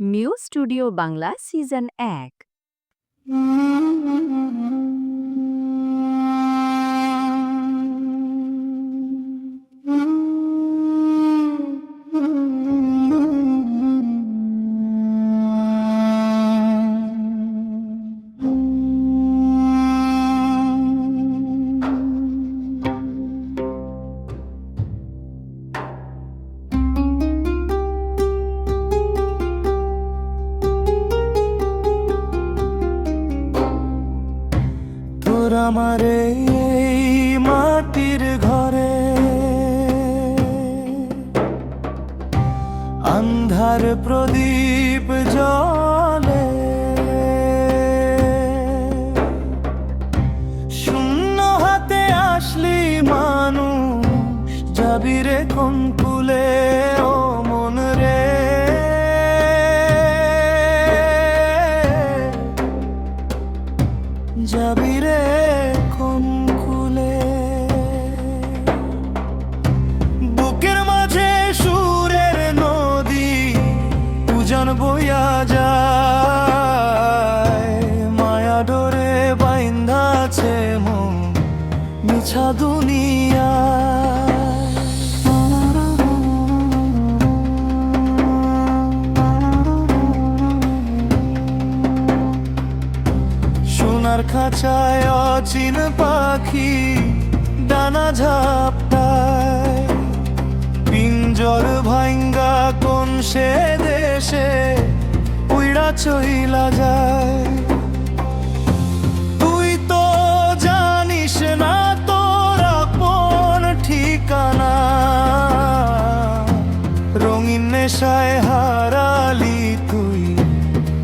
Mu studio Bangla season এক। আমার এই মাটির ঘরে। আন্ধার প্রদীপ জলে শূন্য হাতে আসলি মানুষ, যাবি রে কোন কুলে? ও বইয়া যায়। মায়া ডোরে বাইন্ধাছে মন মিছা দুনিয়া। সোনার খাঁচায় অচিন পাখি ডানা ঝাপটায় সে দেশে উইড়া চইলা যায়। তুই তো জানিস না তোর আপন ঠিকানা। রঙিন নেশায় হারালি তুই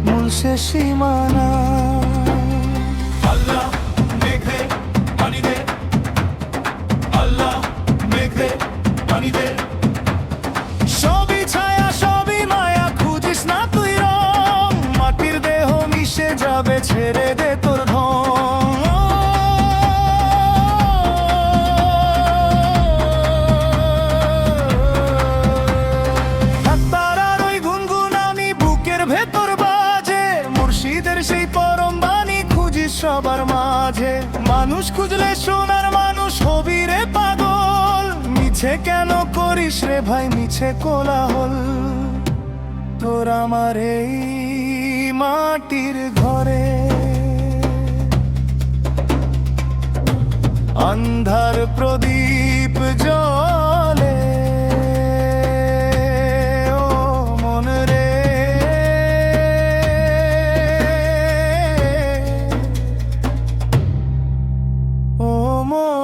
মূল সে সীমানা। আল্লাহ মেঘে পানি দে আল্লাহ দে মাঝে মানুষ খুঁজলে সোনার মানুষ হবি রে পাগল। মিছে কেন করিস রে ভাই, মিছে কোলাহল? তোর আমার এই মাটির more.